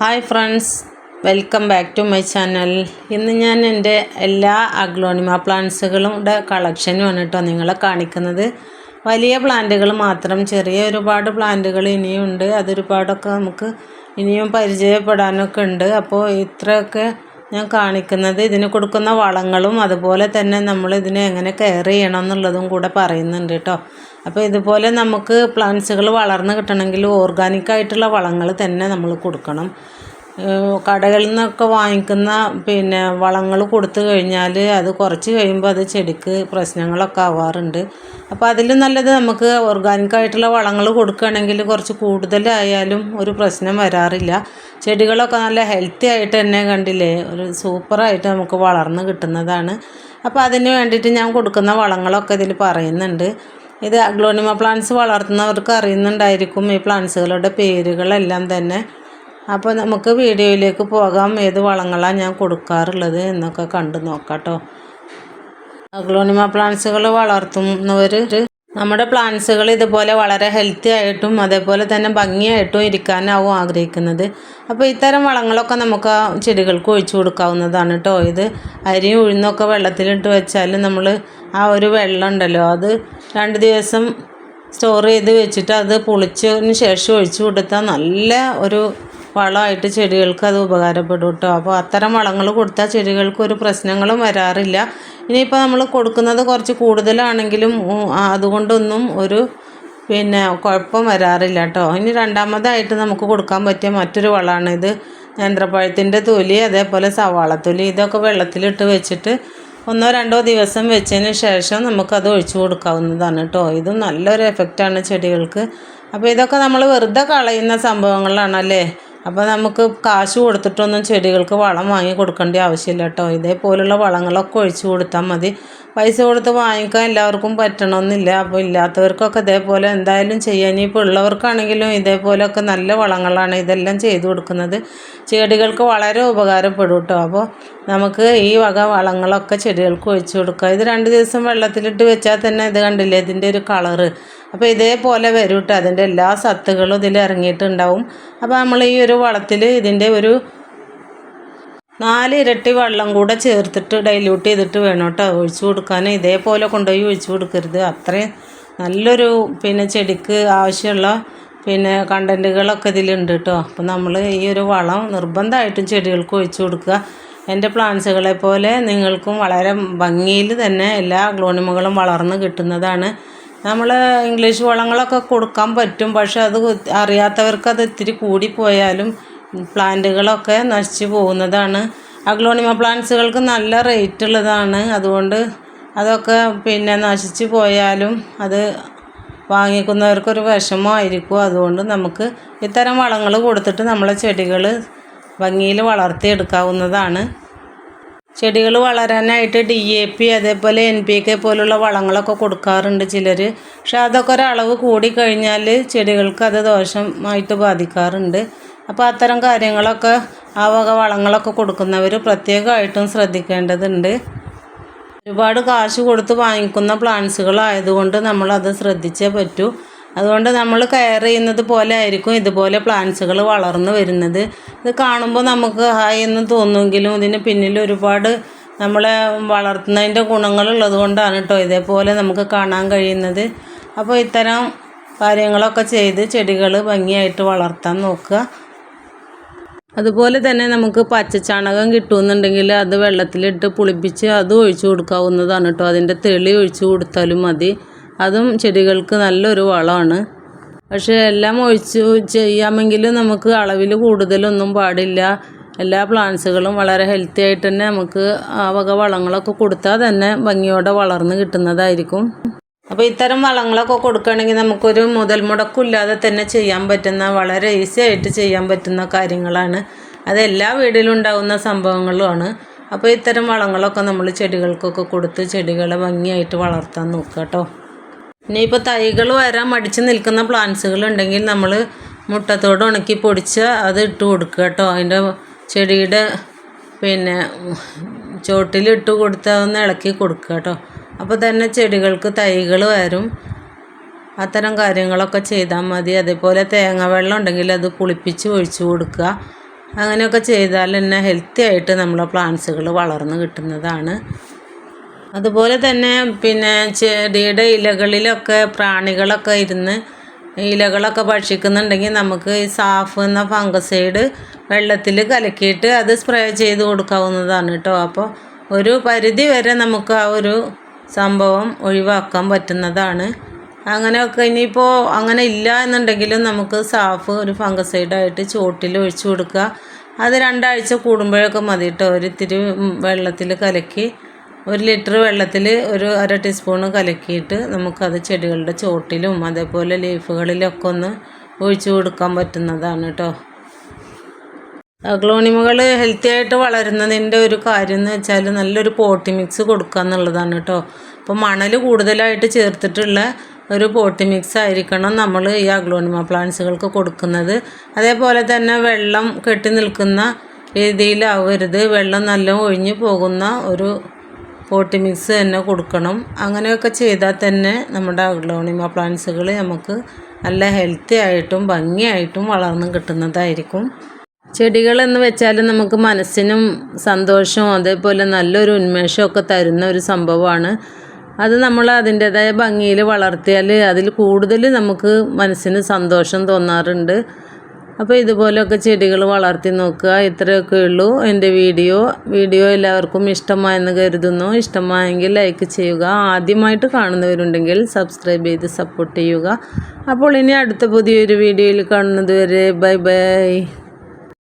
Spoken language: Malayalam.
Hi friends welcome back to my channel. ഇന്ന് ഞാൻ എന്റെ എല്ലാ അഗ്ലോണിമ പ്ലാന്റ്സുകളുടെ കളക്ഷനുമാണ് കേട്ടോ നിങ്ങളെ കാണിക്കുന്നത്. വലിയ പ്ലാന്റുകൾ മാത്രം ചെറിയ ഒരുപാട് പ്ലാന്റുകൾ ഇനിയുണ്ട് അതൊരുപാടൊക്കെ നമുക്ക് ഇനിയും പരിചയപ്പെടാനൊക്കെ ഉണ്ട്. അപ്പോൾ ഇത്രയൊക്കെ ഞാൻ കാണിക്കുന്നത് ഇതിന് കൊടുക്കുന്ന വളങ്ങളും അതുപോലെ തന്നെ നമ്മൾ ഇതിനെ എങ്ങനെ കെയർ ചെയ്യണം എന്നുള്ളതും കൂടെ പറയുന്നുണ്ട് കേട്ടോ. അപ്പോൾ ഇതുപോലെ നമുക്ക് പ്ലാന്റ്സുകൾ വളർന്ന് കിട്ടണമെങ്കിൽ ഓർഗാനിക് ആയിട്ടുള്ള വളങ്ങൾ തന്നെ നമ്മൾ കൊടുക്കണം. കടകളിൽ നിന്നൊക്കെ വാങ്ങിക്കുന്ന പിന്നെ വളങ്ങൾ കൊടുത്തു കഴിഞ്ഞാൽ അത് കുറച്ച് കഴിയുമ്പോൾ അത് ചെടിക്ക് പ്രശ്നങ്ങളൊക്കെ ആവാറുണ്ട്. അപ്പോൾ അതിലും നല്ലത് നമുക്ക് ഓർഗാനിക് ആയിട്ടുള്ള വളങ്ങൾ കൊടുക്കുകയാണെങ്കിൽ കുറച്ച് കൂടുതലായാലും ഒരു പ്രശ്നം വരാറില്ല. ചെടികളൊക്കെ നല്ല ഹെൽത്തി ആയിട്ട് തന്നെ കണ്ടില്ലേ ഒരു സൂപ്പറായിട്ട് നമുക്ക് വളർന്ന് കിട്ടുന്നതാണ്. അപ്പോൾ അതിന് വേണ്ടിയിട്ട് ഞാൻ കൊടുക്കുന്ന വളങ്ങളൊക്കെ ഇതിൽ പറയുന്നുണ്ട്. ഇത് അഗ്ലോണിമ പ്ലാന്റ്സ് വളർത്തുന്നവർക്ക് അറിയുന്നുണ്ടായിരിക്കും ഈ പ്ലാന്റ്സുകളുടെ പേരുകളെല്ലാം തന്നെ. അപ്പോൾ നമുക്ക് വീഡിയോയിലേക്ക് പോകാം. ഏത് വളങ്ങളാണ് ഞാൻ കൊടുക്കാറുള്ളത് എന്നൊക്കെ കണ്ടു നോക്കാട്ടോ. കേട്ടോ അഗ്ലോണിമ പ്ലാന്റ്സുകൾ വളർത്തുന്നവർ നമ്മുടെ പ്ലാന്റ്സുകൾ ഇതുപോലെ വളരെ ഹെൽത്തി ആയിട്ടും അതേപോലെ തന്നെ ഭംഗിയായിട്ടും ഇരിക്കാനാവും ആഗ്രഹിക്കുന്നത്. അപ്പോൾ ഇത്തരം വളങ്ങളൊക്കെ നമുക്ക് ചെടികൾക്ക് ഒഴിച്ചു കൊടുക്കാവുന്നതാണ് കേട്ടോ ഇത് അരിയും ഉഴുന്നൊക്കെ വെള്ളത്തിലിട്ട് വെച്ചാൽ നമ്മൾ ആ ഒരു വെള്ളം ഉണ്ടല്ലോ അത് രണ്ട് ദിവസം സ്റ്റോർ ചെയ്ത് വെച്ചിട്ട് അത് പുളിച്ചതിന് ശേഷം ഒഴിച്ചു കൊടുത്താൽ നല്ല ഒരു വളമായിട്ട് ചെടികൾക്ക് അത് ഉപകാരപ്പെടും കേട്ടോ അപ്പോൾ അത്തരം വളങ്ങൾ കൊടുത്താൽ ചെടികൾക്ക് ഒരു പ്രശ്നങ്ങളും വരാറില്ല. ഇനിയിപ്പോൾ നമ്മൾ കൊടുക്കുന്നത് കുറച്ച് കൂടുതലാണെങ്കിലും അതുകൊണ്ടൊന്നും ഒരു പിന്നെ കുഴപ്പം വരാറില്ല കേട്ടോ ഇനി രണ്ടാമതായിട്ട് നമുക്ക് കൊടുക്കാൻ പറ്റിയ മറ്റൊരു വളമാണ് ഇത്. നേന്ത്രപ്പഴത്തിന്റെ തൊലി അതേപോലെ സവാള തൊലി. ഇതൊക്കെ വെള്ളത്തിലിട്ട് വെച്ചിട്ട് ഒന്നോ രണ്ടോ ദിവസം വെച്ചതിന് ശേഷം നമുക്കത് ഒഴിച്ചു കൊടുക്കാവുന്നതാണ് കേട്ടോ ഇതും നല്ലൊരു എഫക്റ്റാണ് ചെടികൾക്ക്. അപ്പോൾ ഇതൊക്കെ നമ്മൾ വെറുതെ കളയുന്ന സംഭവങ്ങളാണല്ലേ? അപ്പോൾ നമുക്ക് കാശ് കൊടുത്തിട്ടൊന്നും ചെടികൾക്ക് വളം വാങ്ങി കൊടുക്കേണ്ട ആവശ്യമില്ല കേട്ടോ. ഇതേപോലുള്ള വളങ്ങളൊക്കെ ഒഴിച്ച് കൊടുത്താൽ മതി. പൈസ കൊടുത്ത് വാങ്ങിക്കാൻ എല്ലാവർക്കും പറ്റണമെന്നില്ല അപ്പോൾ ഇല്ലാത്തവർക്കൊക്കെ ഇതേപോലെ എന്തായാലും ചെയ്യാൻ ഇനിയിപ്പോൾ ഉള്ളവർക്കാണെങ്കിലും ഇതേപോലെയൊക്കെ നല്ല വളങ്ങളാണ് ഇതെല്ലാം ചെയ്തു കൊടുക്കുന്നത്. ചെടികൾക്ക് വളരെ ഉപകാരപ്പെടും കേട്ടോ അപ്പോൾ നമുക്ക് ഈ വക വളങ്ങളൊക്കെ ചെടികൾക്ക് ഒഴിച്ചു കൊടുക്കുക ഇത് രണ്ട് ദിവസം വെള്ളത്തിലിട്ട് വെച്ചാൽ തന്നെ ഇത് കണ്ടില്ലേ? ഇതിന്റെ ഒരു കളറ്. അപ്പോൾ ഇതേപോലെ വരും കേട്ടോ അതിന്റെ എല്ലാ സത്തുകളും ഇതിൽ ഇറങ്ങിയിട്ടുണ്ടാവും. അപ്പോൾ നമ്മൾ ഈ ഒരു വളത്തിൽ ഇതിന്റെ ഒരു നാല് ഇരട്ടി വെള്ളം കൂടെ ചേർത്തിട്ട് ഡൈല്യൂട്ട് ചെയ്തിട്ട് വേണം കേട്ടോ. ഒഴിച്ചു കൊടുക്കാൻ ഇതേപോലെ കൊണ്ടുപോയി ഒഴിച്ചു കൊടുക്കരുത്. അത്രയും നല്ലൊരു പിന്നെ ചെടിക്ക് ആവശ്യമുള്ള പിന്നെ കണ്ടന്റുകളൊക്കെ ഇതിലുണ്ട് കേട്ടോ. അപ്പോൾ നമ്മൾ ഈ ഒരു വളം നിർബന്ധമായിട്ടും ചെടികൾക്ക് ഒഴിച്ചു കൊടുക്കുക. എന്റെ പ്ലാന്റ്സുകളെ പോലെ നിങ്ങൾക്കും വളരെ ഭംഗിയിൽ തന്നെ എല്ലാ ഗ്ലോണിമകളും വളർന്ന് കിട്ടുന്നതാണ്. നമ്മൾ ഇംഗ്ലീഷ് വളങ്ങളൊക്കെ കൊടുക്കാൻ പറ്റും. പക്ഷെ അത് അറിയാത്തവർക്ക് അത് ഇത്തിരി കൂടിപ്പോയാലും പ്ലാന്റുകളൊക്കെ നശിച്ചു പോകുന്നതാണ്. അഗ്ലോണിമ പ്ലാന്റ്സുകൾക്ക് നല്ല റേറ്റ് ഉള്ളതാണ്. അതുകൊണ്ട് അതൊക്കെ പിന്നെ നശിച്ചു പോയാലും അത് വാങ്ങിക്കുന്നവർക്കൊരു വിഷമമായിരിക്കും. അതുകൊണ്ട് നമുക്ക് ഇത്തരം വളങ്ങൾ കൊടുത്തിട്ട് നമ്മളെ ചെടികൾ ഭംഗിയിൽ വളർത്തിയെടുക്കാവുന്നതാണ്. ചെടികൾ വളരാനായിട്ട് ഡി എ പി അതേപോലെ എൻ പി കെ പോലുള്ള വളങ്ങളൊക്കെ കൊടുക്കാറുണ്ട് ചിലർ പക്ഷെ അതൊക്കെ ഒരളവ് കൂടിക്കഴിഞ്ഞാൽ ചെടികൾക്ക് അത് ദോഷമായിട്ട് ബാധിക്കാറുണ്ട്. അപ്പോൾ അത്തരം കാര്യങ്ങളൊക്കെ ആ വക വളങ്ങളൊക്കെ കൊടുക്കുന്നവർ പ്രത്യേകമായിട്ടും ശ്രദ്ധിക്കേണ്ടതുണ്ട്. ഒരുപാട് കാശ് കൊടുത്ത് വാങ്ങിക്കുന്ന പ്ലാന്റ്സുകളായതുകൊണ്ട് നമ്മളത് ശ്രദ്ധിച്ചേ പറ്റൂ. അതുകൊണ്ട് നമ്മൾ കെയർ ചെയ്യുന്നത് പോലെ ആയിരിക്കും ഇതുപോലെ പ്ലാന്റ്സുകൾ വളർന്നു വരുന്നത്. ഇത് കാണുമ്പോൾ നമുക്ക് ഹായ് എന്ന് തോന്നുമെങ്കിലും ഇതിന് പിന്നിൽ ഒരുപാട് നമ്മളെ വളർത്തുന്നതിന്റെ ഗുണങ്ങളുള്ളത് കൊണ്ടാണ് കേട്ടോ ഇതേപോലെ നമുക്ക് കാണാൻ കഴിയുന്നത്. അപ്പോൾ ഇത്തരം കാര്യങ്ങളൊക്കെ ചെയ്ത് ചെടികൾ ഭംഗിയായിട്ട് വളർത്താൻ നോക്കുക. അതുപോലെ തന്നെ നമുക്ക് പച്ചച്ചാണകം കിട്ടുമെന്നുണ്ടെങ്കിൽ അത് വെള്ളത്തിലിട്ട് പുളിപ്പിച്ച് അത് ഒഴിച്ചു കൊടുക്കാവുന്നതാണ് കേട്ടോ. അതിന്റെ തെളി ഒഴിച്ചു കൊടുത്താലും മതി. അതും ചെടികൾക്ക് നല്ലൊരു വളമാണ്. പക്ഷേ എല്ലാം ഒഴിച്ചു ചെയ്യാമെങ്കിലും നമുക്ക് അളവിൽ കൂടുതലൊന്നും പാടില്ല. എല്ലാ പ്ലാന്റ്സുകളും വളരെ ഹെൽത്തി ആയിട്ട് തന്നെ നമുക്ക് ആ വക വളങ്ങളൊക്കെ കൊടുത്താൽ തന്നെ ഭംഗിയോടെ വളർന്ന് കിട്ടുന്നതായിരിക്കും. അപ്പോൾ ഇത്തരം വളങ്ങളൊക്കെ കൊടുക്കുകയാണെങ്കിൽ നമുക്കൊരു മുതൽ മുടക്കില്ലാതെ തന്നെ ചെയ്യാൻ പറ്റുന്ന വളരെ ഈസി ആയിട്ട് ചെയ്യാൻ പറ്റുന്ന കാര്യങ്ങളാണ്. അത് എല്ലാ വീടിലും ഉണ്ടാകുന്ന സംഭവങ്ങളുമാണ്. അപ്പോൾ ഇത്തരം വളങ്ങളൊക്കെ നമ്മൾ ചെടികൾക്കൊക്കെ കൊടുത്ത് ചെടികളെ ഭംഗിയായിട്ട് വളർത്താൻ നോക്കുക കേട്ടോ. ഇനിയിപ്പോൾ തൈകൾ വരാൻ മടിച്ച് നിൽക്കുന്ന പ്ലാന്റ്സുകൾ ഉണ്ടെങ്കിൽ നമ്മൾ മുട്ടത്തോട് ഉണക്കി പൊടിച്ച് അത് ഇട്ട് കൊടുക്കുക കേട്ടോ. അതിന്റെ ചെടിയുടെ പിന്നെ ചോട്ടിലിട്ട് കൊടുത്ത് അതൊന്ന് ഇളക്കി കൊടുക്കുക കേട്ടോ. അപ്പോൾ തന്നെ ചെടികൾക്ക് തൈകൾ വരും. അത്തരം കാര്യങ്ങളൊക്കെ ചെയ്താൽ മതി. അതേപോലെ തേങ്ങ വെള്ളം ഉണ്ടെങ്കിൽ അത് പുളിപ്പിച്ച് ഒഴിച്ചു കൊടുക്കുക. അങ്ങനെയൊക്കെ ചെയ്താൽ തന്നെ ഹെൽത്തി ആയിട്ട് നമ്മളെ പ്ലാന്റ്സുകൾ വളർന്ന് കിട്ടുന്നതാണ്. അതുപോലെ തന്നെ പിന്നെ ചെടിയുടെ ഇലകളിലൊക്കെ പ്രാണികളൊക്കെ ഇരുന്ന് ഇലകളൊക്കെ ഭക്ഷിക്കുന്നുണ്ടെങ്കിൽ നമുക്ക് ഈ സാഫ് എന്ന ഫംഗസൈഡ് വെള്ളത്തിൽ കലക്കിയിട്ട് അത് സ്പ്രേ ചെയ്ത് കൊടുക്കാവുന്നതാണ് കേട്ടോ. അപ്പോൾ ഒരു പരിധി വരെ നമുക്ക് ആ ഒരു സംഭവം ഒഴിവാക്കാൻ പറ്റുന്നതാണ്. അങ്ങനെയൊക്കെ ഇനിയിപ്പോൾ അങ്ങനെ ഇല്ല എന്നുണ്ടെങ്കിലും നമുക്ക് സാഫ് ഒരു ഫംഗസൈഡായിട്ട് ചോട്ടിൽ ഒഴിച്ചു കൊടുക്കുക. അത് രണ്ടാഴ്ച കൂടുമ്പോഴൊക്കെ മതി കേട്ടോ. ഒരു ഇത്തിരി വെള്ളത്തിൽ കലക്കി ഒരു ലിറ്റർ വെള്ളത്തിൽ ഒരു അര ടീസ്പൂണ് കലക്കിയിട്ട് നമുക്കത് ചെടികളുടെ ചോട്ടിലും അതേപോലെ ലീഫുകളിലൊക്കെ ഒന്ന് ഒഴിച്ചു കൊടുക്കാൻ പറ്റുന്നതാണ് കേട്ടോ. അഗ്ലോണിമകൾ ഹെൽത്തി ആയിട്ട് വളരുന്നതിന്റെ ഒരു കാര്യം എന്ന് വെച്ചാൽ നല്ലൊരു പോട്ടി മിക്സ് കൊടുക്കുക എന്നുള്ളതാണ് കേട്ടോ. അപ്പോൾ മണൽ കൂടുതലായിട്ട് ചേർത്തിട്ടുള്ള ഒരു പോട്ടി മിക്സ് ആയിരിക്കണം നമ്മൾ ഈ അഗ്ലോണിമ പ്ലാന്റ്സുകൾക്ക് കൊടുക്കുന്നത്. അതേപോലെ തന്നെ വെള്ളം കെട്ടി നിൽക്കുന്ന രീതിയിലാവരുത്. വെള്ളം നല്ല ഒഴിഞ്ഞു പോകുന്ന ഒരു പോട്ടി മിക്സ് തന്നെ കൊടുക്കണം. അങ്ങനെയൊക്കെ ചെയ്താൽ തന്നെ നമ്മുടെ അഗ്ലോണിമ പ്ലാന്റ്സുകൾ നമുക്ക് നല്ല ഹെൽത്തി ആയിട്ടും ഭംഗിയായിട്ടും വളർന്നു കിട്ടുന്നതായിരിക്കും. ചെടികൾ എന്ന് വെച്ചാൽ നമുക്ക് മനസ്സിനും സന്തോഷവും അതേപോലെ നല്ലൊരു ഉന്മേഷമൊക്കെ തരുന്ന ഒരു സംഭവമാണ്. അത് നമ്മൾ അതിന്റേതായ ഭംഗിയിൽ വളർത്തിയാൽ അതിൽ കൂടുതൽ നമുക്ക് മനസ്സിന് സന്തോഷം തോന്നാറുണ്ട്. അപ്പോൾ ഇതുപോലെയൊക്കെ ചെടികൾ വളർത്തി നോക്കുക ഇത്രയൊക്കെ ഉള്ളൂ എന്റെ വീഡിയോ. വീഡിയോ എല്ലാവർക്കും ഇഷ്ടമായെന്ന് കരുതുന്നു. ഇഷ്ടമായെങ്കിൽ ലൈക്ക് ചെയ്യുക. ആദ്യമായിട്ട് കാണുന്നവരുണ്ടെങ്കിൽ സബ്സ്ക്രൈബ് ചെയ്ത് സപ്പോർട്ട് ചെയ്യുക. അപ്പോൾ ഇനി അടുത്ത പുതിയൊരു വീഡിയോയിൽ കാണുന്നത് വരെ ബൈ ബൈ.